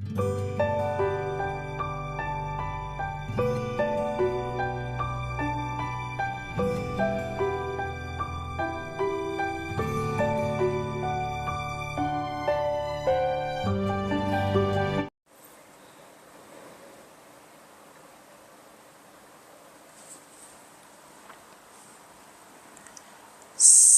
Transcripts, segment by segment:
Mm-hmm.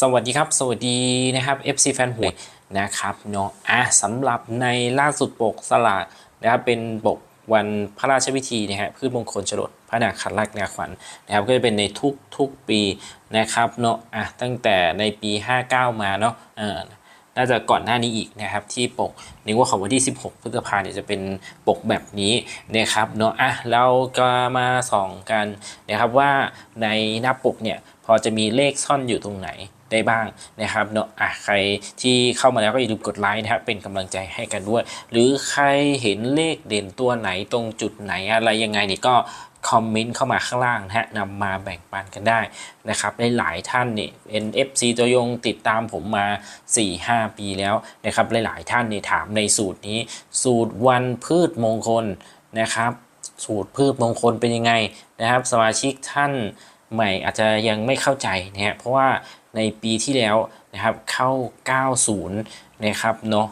สวัสดีครับ สวัสดีนะครับ FC แฟนหวยนะครับเนาะอะสำหรับในล่าสุดปกสลากนะครับเป็นปกวันพระราชพิธีนะฮะพืชมงคลฉลดพระนาคันลักนาขวัญนะครับก็จะเป็นในทุกทุกปีนะครับเนาะอะตั้งแต่ในปี 59 มาเนาะเออน่าจะก่อนหน้านี้อีกนะครับที่ปกนึกว่าของวันที่ 16 พฤษภาเนี่ยจะเป็นปกแบบนี้นะครับเนาะอะเราก็มาส่องกันนะครับว่าในหน้าปกเนี่ยพอจะมีเลขซ่อนอยู่ตรงไหน ได้บ้างนะครับเนาะอะใครที่เข้ามาแล้วก็อย่าลืมกดไลค์นะครับเป็นกำลังใจให้กันด้วย หรือใครเห็นเลขเด่นตัวไหนตรงจุดไหนอะไรยังไงนี่ก็คอมเมนต์เข้ามาข้างล่างนะฮะนำมาแบ่งปันกันได้นะครับหลายๆท่านเนี่ย NFC ตัวยงติดตามผมมา 4-5 ปีแล้วนะครับหลายๆท่านเนี่ยถามในสูตรนี้ สูตรวันพืชมงคลนะครับ สูตรพืชมงคลเป็นยังไงนะครับ สมาชิกท่านใหม่อาจจะยังไม่เข้าใจนะฮะเพราะว่า ในปีที่แล้วนะครับเข้า 90 นะครับเนาะ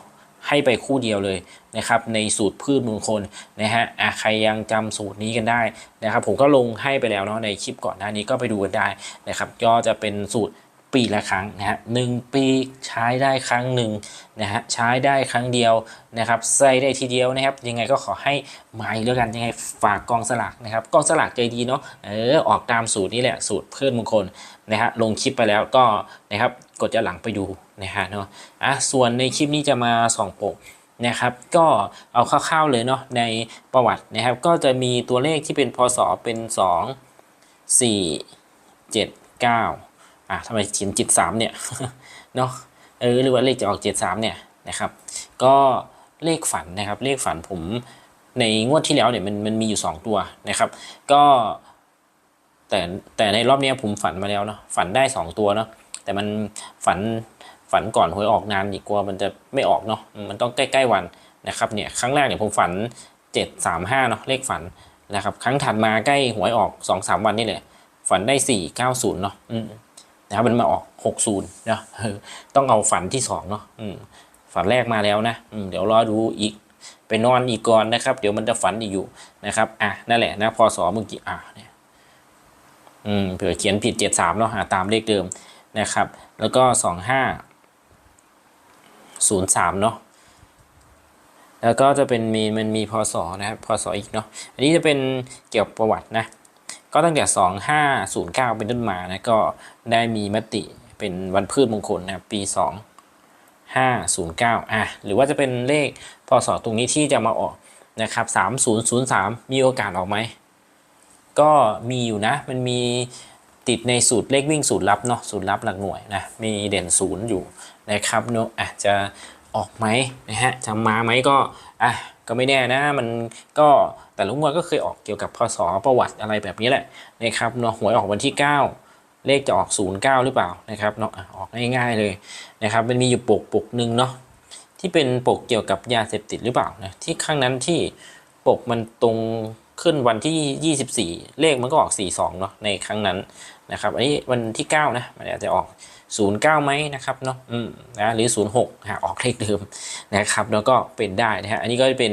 ให้ไปคู่เดียวเลยนะครับในสูตรพืชมงคลนะฮะอะใครยังจำสูตรนี้กันได้นะครับผมก็ลงให้ไปแล้วเนาะในคลิปก่อนหน้านี้ก็ไปดูกันได้นะครับก็จะเป็นสูตร ปีละครั้งนะฮะหนึ่งปีใช้ได้ครั้งหนึ่งนะฮะใช้ได้ครั้งเดียวนะครับใส่ได้ทีเดียวนะครับ ยังไงก็ขอให้หมาอีกแล้วกันยังไงฝากกองสลากนะครับกองสลากใจดีเนาะเออออกตามสูตรนี้แหละสูตรเพืชมงคลนะฮะลงคลิปไปแล้วก็นะครับกดย้อนหลังไปดูนะฮะเนาะอะส่วนในคลิปนี้จะมาส่องปกนะครับก็เอาคร่าวๆเลยเนาะในประวัตินะครับ ก็จะมีตัวเลขที่เป็นพศเป็น 2 4 7 9 อะทำไมเขียนจิต3เนี่ยเนาะเออหรือว่าเลขจะออก73เนี่ยนะครับ ก็เลขฝันนะครับ เลขฝันผมในงวดที่แล้วเนี่ยมันมันมีอยู่ 2 ตัวนะครับ ก็แต่แต่ในรอบนี้ผมฝันมาแล้วเนาะฝันได้ 2 ตัวเนาะแต่มันฝันฝันก่อนหวยออกนานดีกว่ามันจะไม่ออกเนาะมันต้องใกล้ๆวันนะครับเนี่ยครั้งแรกเนี่ยผมฝัน 735เนาะเลขฝันนะครับ ครั้งถัดมาใกล้หวยออก 2-3 วันนี่แหละฝันได้ 490เนาะอืม นะครับมันมาออก60เนาะเออต้องเอาฝันที่2เนาะฝันแรกมาแล้วนะอืเดี๋ยวรอดูอีกไปนอนอีกก่อนนะครับ เดี๋ยวมันจะฝันอีกอยู่นะครับอะนั่นแหละนะพอสอเมื่อกี้อะเนี่ยอืมเผื่อเขียนผิด73เนาะหาตามเลขเดิมนะครับ แล้วก็25 03เนาะแล้วก็จะเป็นมีมันมีพศนะครับพศอีกเนาะอันนี้จะเป็นเกี่ยวกับประวัตินะ ก็ตั้งแต่ 2509 เป็นต้นมานะก็ได้มีมติเป็นวันพืชมงคลนะปี 2509อะหรือว่าจะเป็นเลขพศตรงนี้ที่จะมาออกนะครับ3003 มีโอกาสออกไหม ก็มีอยู่นะ มันมีติดในสูตรเลขวิ่งสูตรลับเนาะสูตรลับหลักหน่วยนะ มีเด่นศูนย์อยู่นะครับเนาะอาจจะออกไหมนะฮะจะมาไหมก็อะ ก็ไม่แน่นะ มันก็แต่ลุงวันก็เคยออกเกี่ยวกับพศประวัติอะไรแบบนี้แหละนะครับเนาะหวยออกวันที่ 9 เลขจะออก 09 หรือเปล่านะครับเนาะอะออกง่ายๆเลยนะครับมันมีอยู่ปกปกหนึ่งเนาะที่เป็นปกเกี่ยวกับยาเสพติดหรือเปล่านะที่ข้างนั้นที่ปกมันตรงขึ้นวันที่ 24 เลขมันก็ออก 42 เนาะในครั้งนั้นนะครับอันนี้วันที่ 9 นะมันอาจจะออก 09ไหมนะครับเนาะอืมนะหรือ06หาออกเลขเดิมนะครับแล้วก็เป็นได้นะฮะอันนี้ก็จะเป็น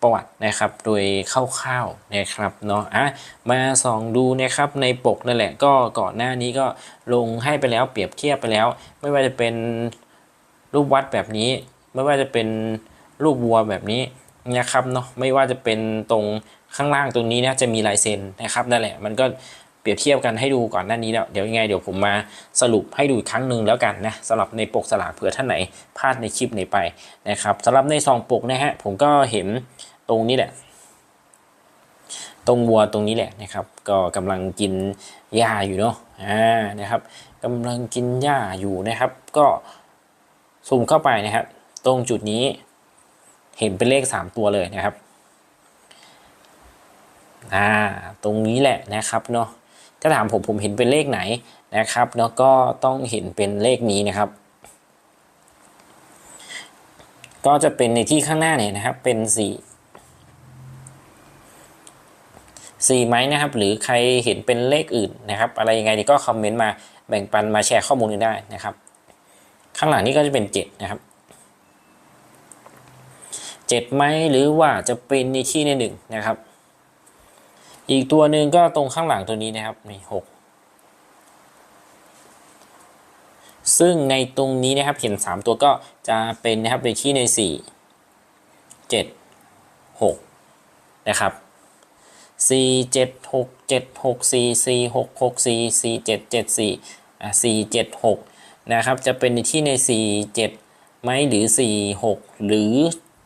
ประวัตินะครับโดยคร่าวๆนะครับเนาะอะมาส่องดูนะครับในปกนั่นแหละก็ก่อนหน้านี้ก็ลงให้ไปแล้วเปรียบเทียบไปแล้ว ไม่ว่าจะเป็นรูปวัดแบบนี้ ไม่ว่าจะเป็นรูปวัวแบบนี้นะครับเนาะไม่ว่าจะเป็นตรงข้างล่างตรงนี้นะจะมีลายเซ็นนะครับนั่นแหละมันก็ เปรียบเทียบกันให้ดูก่อนหน้านี้แล้วเดี๋ยวยังไงเดี๋ยวผมมาสรุปให้ดูอีกครั้งหนึ่งแล้วกันนะสำหรับในปกสลากเผื่อท่านไหนพลาดในคลิปไหนไปนะครับสำหรับในซองปกนะฮะผมก็เห็นตรงนี้แหละ ตรงวัวตรงนี้แหละนะครับ ก็กำลังกินหญ้าอยู่เนาะอ่านะครับกำลังกินหญ้าอยู่นะครับ ก็ซูมเข้าไปนะครับ ตรงจุดนี้เห็นเป็นเลข 3 ตัวเลยนะครับอ่าตรงนี้แหละนะครับเนาะ ถ้าถามผมผมเห็นเป็นเลขไหนนะครับเนาะก็ต้องเห็นเป็นเลขนี้นะครับ ก็จะเป็นในที่ข้างหน้าเนี่ยนะครับเป็นสี่สี่ไหมนะครับ หรือใครเห็นเป็นเลขอื่นนะครับ อะไรยังไงดีก็คอมเมนต์มาแบ่งปันมาแชร์ข้อมูลกันได้นะครับ ข้างหลังนี้ก็จะเป็นเจ็ดนะครับเจ็ดไหมหรือว่าจะเป็นในที่ในหนึ่งนะครับ อีกตัวหนึ่งก็ตรงข้างหลังตัวนี้นะครับนี่หกซึ่งในตรงนี้นะครับเห็น 3 ตัวก็จะเป็นนะครับในที่ใน 4 7 6 นะครับ 4 7 6 7 6 4 4 6 6 4 4 7 7 4อะ4 7 6 นะครับ จะเป็นในที่ใน 4 7 ไหมหรือ 4 6 หรือ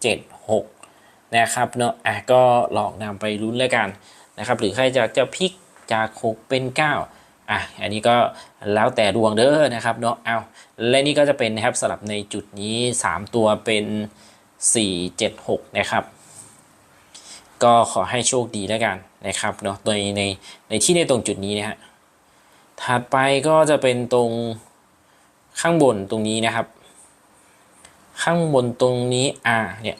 7 6 นะครับเนาะอะก็ลองนำไปลุ้นแล้วกัน นะครับหรือใครจะจะพลิกจาก 6 เป็น 9อะอันนี้ก็แล้วแต่ดวงเด้อนะครับเนาะเอาและนี่ก็จะเป็นนะครับสลับในจุดนี้ 3 ตัวเป็น 4 7 6 นะครับ ก็ขอให้โชคดีแล้วกันนะครับเนาะโดยในในที่ในตรงจุดนี้นะฮะถัดไปก็จะเป็นตรงข้างบนตรงนี้นะครับ ข้างบนตรงนี้อ่าเนี่ย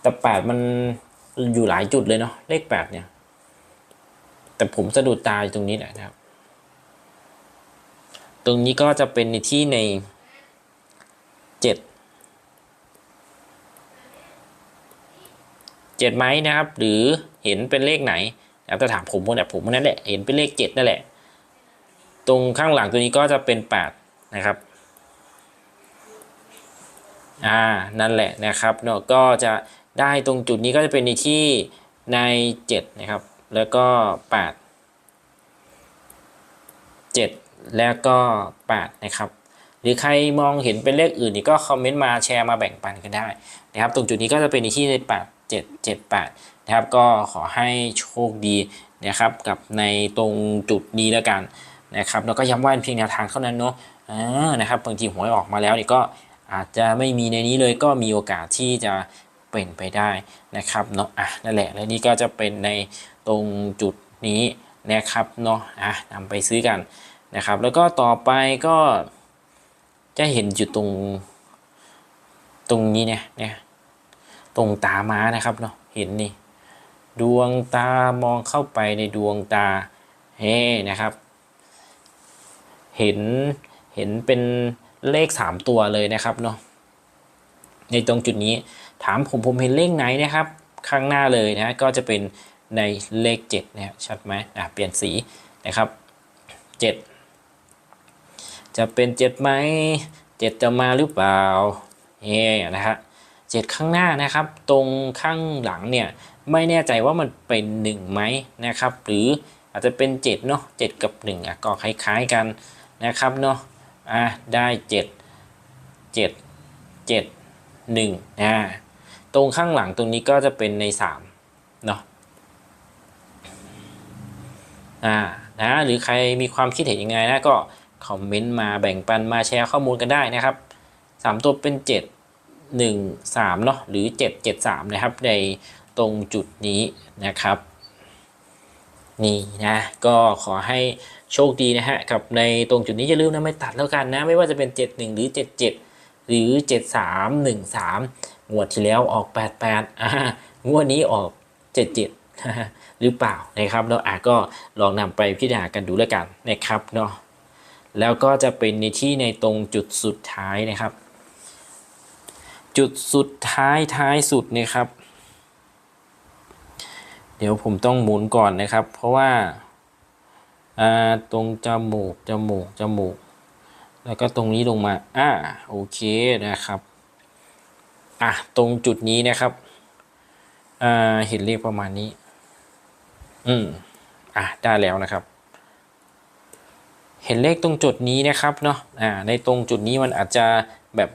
แต่แปดมัน อยู่หลายจุดเลยเนาะเลขแปดเนี่ย แต่ผมสะดุดตาตรงนี้แหละนะครับ ตรงนี้ก็จะเป็นในที่ในเจ็ดเจ็ดไหมนะครับ หรือเห็นเป็นเลขไหนนะครับถ้าถามผมคนเนี่ยผมนั่นแหละเห็นเป็นเลขเจ็ดนั่นแหละ ตรงข้างหลังตัวนี้ก็จะเป็นแปดนะครับอ่านั่นแหละนะครับเนาะก็จะ ได้ตรงจุดนี้ก็จะเป็นในที่ในเจ็ดนะครับ แล้วก็แปดเจ็ดแล้วก็แปดนะครับ หรือใครมองเห็นเป็นเลขอื่นนี่ก็คอมเมนต์มาแชร์มาแบ่งปันกันได้นะครับ ตรงจุดนี้ก็จะเป็นในที่ในแปดเจ็ดเจ็ดแปดนะครับ ก็ขอให้โชคดีนะครับกับในตรงจุดนี้แล้วกันนะครับแล้วก็ย้ำว่าเป็นเพียงแนวทางเท่านั้นเนาะอ่านะครับบางทีหวยออกมาแล้วนี่ก็อาจจะไม่มีในนี้เลยก็มีโอกาสที่จะ เป็นไปได้นะครับเนาะอะนั่นแหละและนี่ก็จะเป็นในตรงจุดนี้นะครับเนาะอะนำไปซื้อกันนะครับ แล้วก็ต่อไปก็จะเห็นจุดตรงตรงนี้เนี่ยเนี่ยตรงตาม้านะครับเนาะเห็นนี่ดวงตามองเข้าไปในดวงตาเฮ้นะครับ เห็นเห็นเป็นเลขสามตัวเลยนะครับเนาะในตรงจุดนี้ ถามผมผมเห็นเลขไหนนะครับข้างหน้าเลยนะก็จะเป็นในเลข7นะชัดไหมอะเปลี่ยนสีนะครับ 7 จะเป็น7ไหม7 จะมาหรือเปล่าเฮ้นะฮะเจ็ดข้างหน้านะครับ ตรงข้างหลังเนี่ยไม่แน่ใจว่ามันเป็น1ไหมนะครับ หรืออาจจะเป็น7เนาะ7 กับ1อะก็คล้ายๆกันนะครับเนาะอะได้ 7 7 7 1อ่า ตรงข้างหลังตรงนี้ก็จะเป็นใน3เนาะอ่านะหรือใครมีความคิดเห็นยังไงนะก็คอมเมนต์มาแบ่งปันมาแชร์ข้อมูลกันได้นะครับ 3 ตัวเป็น 7 1 3เนาะหรือ 7 7 3 นะครับ ในตรงจุดนี้นะครับ นี่นะก็ขอให้โชคดีนะฮะกับในตรงจุดนี้อย่าลืมนะไม่ตัดแล้วกันนะ ไม่ว่าจะเป็น 71 หรือ 77 หรือ 73 13 งวดที่แล้วออก 88อ่างวดนี้ออก 77 หรือเปล่านะครับเนาะอะก็ลองนำไปพิจารณากันดูแล้วกันนะครับเนาะแล้วก็จะเป็นในที่ในตรงจุดสุดท้ายนะครับ จุดสุดท้ายท้ายสุดนะครับ เดี๋ยวผมต้องหมุนก่อนนะครับ เพราะว่าอ่าตรงจมูกจมูกจมูก แล้วก็ตรงนี้ลงมาอ่าโอเคนะครับ อะตรงจุดนี้นะครับอ่าเห็นเลขประมาณนี้ อืมอะได้แล้วนะครับ เห็นเลขตรงจุดนี้นะครับเนาะอ่าในตรงจุดนี้มันอาจจะแบบ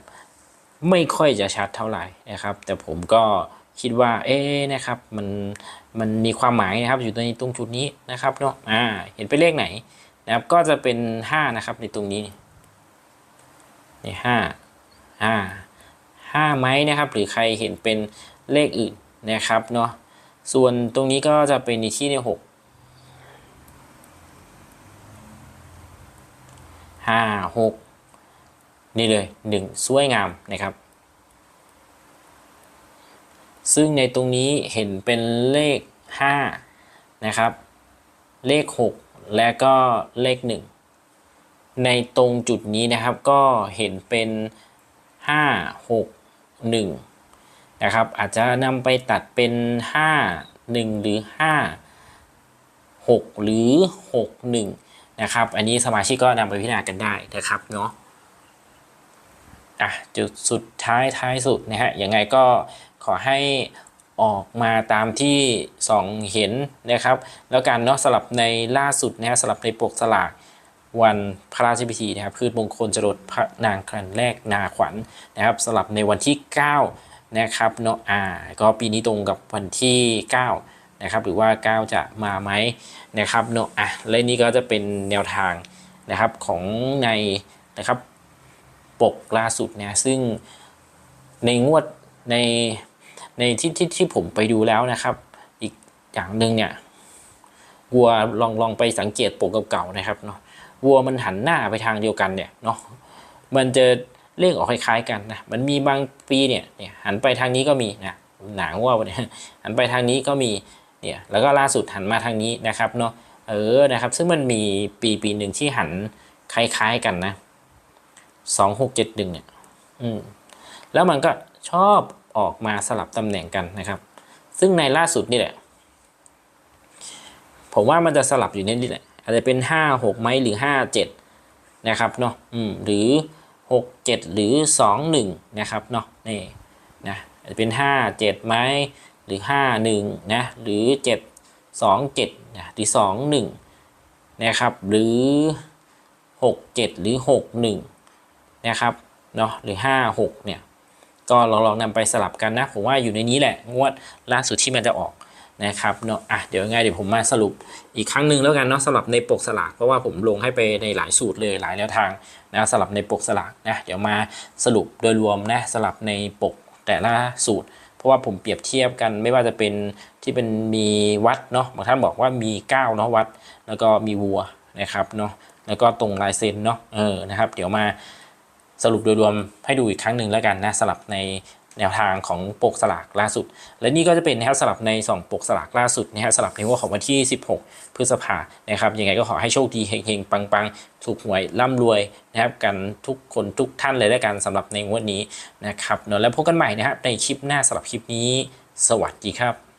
ไม่ค่อยจะชัดเท่าไหร่นะครับ แต่ผมก็คิดว่าเอ๊นะครับมันมันมีความหมายนะครับ อยู่ในตรงจุดนี้นะครับเนาะอ่าเห็นเป็นเลขไหนนะครับก็จะเป็น 5 นะครับในตรงนี้นี่ห้าห้า ห้าไม้นะครับ หรือใครเห็นเป็นเลขอื่นนะครับเนาะส่วนตรงนี้ก็จะเป็นในที่ในหกห้าหกนี่เลยหนึ่งสวยงามนะครับ ซึ่งในตรงนี้เห็นเป็นเลข 5 นะครับ เลข 6 และก็เลข 1 ในตรงจุดนี้นะครับก็เห็นเป็น 5 6 1นะครับอาจจะนำไปตัดเป็น 5 1 หรือ 5 6 หรือ 6 1นะครับอันนี้สมาชิกก็นำไปพิจารณากันได้นะครับเนาะอะจุดสุดท้ายท้ายสุดนะฮะยังไงก็ขอให้ออกมาตามที่สองเห็นนะครับ แล้วการเนาะสลับในล่าสุดนะฮะสลับในปกสลาก วันพระราชพิธีนะครับพืชมงคลจรดพระนางครันแรกนาขวัญนะครับสลับในวันที่ 9 นะครับเนาะอ่าก็ปีนี้ตรงกับวันที่ 9 นะครับ หรือว่า 9 จะมาไหมนะครับเนาะอะและนี่ก็จะเป็นแนวทางนะครับของในนะครับปกล่าสุดเนี่ยซึ่งในงวดในในที่ที่ที่ผมไปดูแล้วนะครับ อีกอย่างหนึ่งเนี่ยวัวลองลองไปสังเกตปกเก่าๆนะครับเนาะ วัวมันหันหน้าไปทางเดียวกันเนี่ยเนาะมันจะเลขออกคล้ายๆกันนะมันมีบางปีเนี่ยเนี่ยหันไปทางนี้ก็มีนะหนังว่าเนี่ยหันไปทางนี้ก็มีเนี่ยแล้วก็ล่าสุดหันมาทางนี้นะครับเนาะเออนะครับซึ่งมันมีปีปีหนึ่งที่หันคล้ายๆกันนะสองหกเจ็ดหนึ่งเนี่ยอืมแล้วมันก็ชอบออกมาสลับตำแหน่งกันนะครับ ซึ่งในล่าสุดนี่แหละ ผมว่ามันจะสลับอยู่ในนี่แหละ อาจจะเป็นห้าหกไหมหรือห้าเจ็ดนะครับเนาะอืมหรือหกเจ็ดหรือสองหนึ่งนะครับเนาะนี่นะอาจจะเป็นห้าเจ็ดไหมหรือห้าหนึ่งนะหรือเจ็ดสองเจ็ดนะหรือสองหนึ่งนะครับหรือหกเจ็ดหรือหกหนึ่งนะครับเนาะหรือ 5 6 เนี่ยก็ลองลองนำไปสลับกันนะผมว่าอยู่ในนี้แหละงวดล่าสุดที่มันจะออก นะครับเนาะอะเดี๋ยวยังไงเดี๋ยวผมมาสรุปอีกครั้งหนึ่งแล้วกันเนาะสลับในปกสลากเพราะว่าผมลงให้ไปในหลายสูตรเลยหลายแนวทางนะสลับในปกสลากนะเดี๋ยวมาสรุปโดยรวมนะสลับในปกแต่ละสูตร เพราะว่าผมเปรียบเทียบกันไม่ว่าจะเป็นที่เป็นมีวัดเนาะบางท่านบอกว่ามี9เนาะวัด แล้วก็มีวัวนะครับเนาะแล้วก็ตรงลายเซ็นเนาะเออนะครับ เดี๋ยวมาสรุปโดยรวมให้ดูอีกครั้งหนึ่งแล้วกันนะสลับใน แนวทางของปกสลากล่าสุด และนี่ก็จะเป็นนะครับสลับใน 2 ปกสลากล่าสุดนะฮะสลับในงวดของวันที่ 16 พฤษภานะครับยังไงก็ขอให้โชคดีเฮงๆ ปังๆ ถูกหวยร่ำรวยนะครับกันทุกคนทุกท่านเลยด้วยกันสำหรับในงวดนี้นะครับเนอะแล้วพบกันใหม่นะครับในคลิปหน้าสำหรับคลิปนี้ สวัสดีครับ